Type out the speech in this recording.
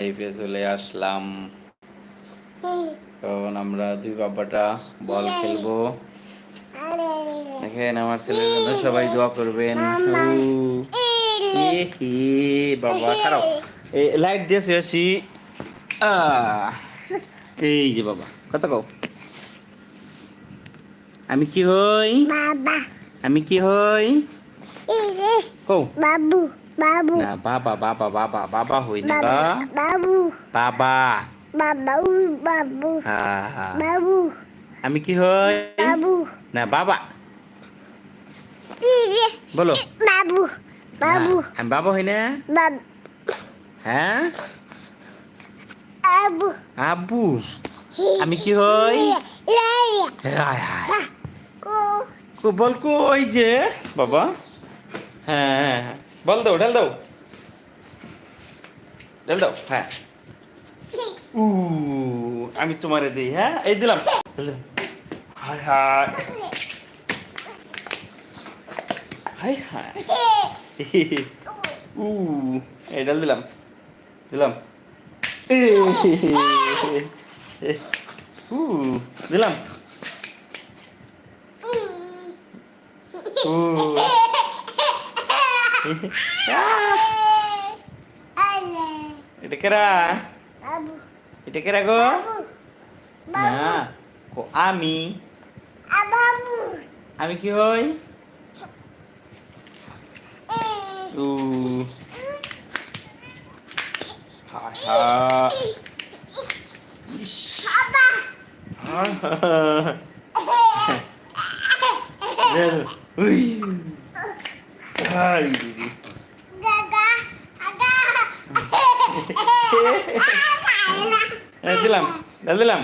লাইফে চলে আসলাম। কারণ আমরা দুই বাবাটা বল খেলব। দেখেন আমার ছেলের জন্য সবাই দোয়া করবেন। হে, বাবা খারাপ। এই লাইট দিয়ে শুয়েছি আহ, এই যে বাবা কত কও। আমি কি হই? বাবা। আমি কি হই? কও। বাবু। বাবু না বাবা বাবা বাবা বাবা হই না গা বাবু বাবা বাবা বাবু। বাবু আমি কি হই বাবু না বাবা বলো বাবু বাবু আমি বাবা হই না বাবু হ্যাঁ আবু আব্বু আমি কি হই বল কই যে বাবা হ্যাঁ। বল দাও ঢেল দাও ঢেল দাও হ্যাঁ উ আমি তোমারে দিই হ্যাঁ এই দিলাম ঢেল দিলাম। হায় হায় হায় হায় উ এই ডাল দিলাম দিলাম এ, উ দিলাম উ আলে এটা কেরা? এটা কেরা গো? না আমি। আমি কি হই? উ। হায় হায় ইস, হায় দিদি। দিলাম দিলাম।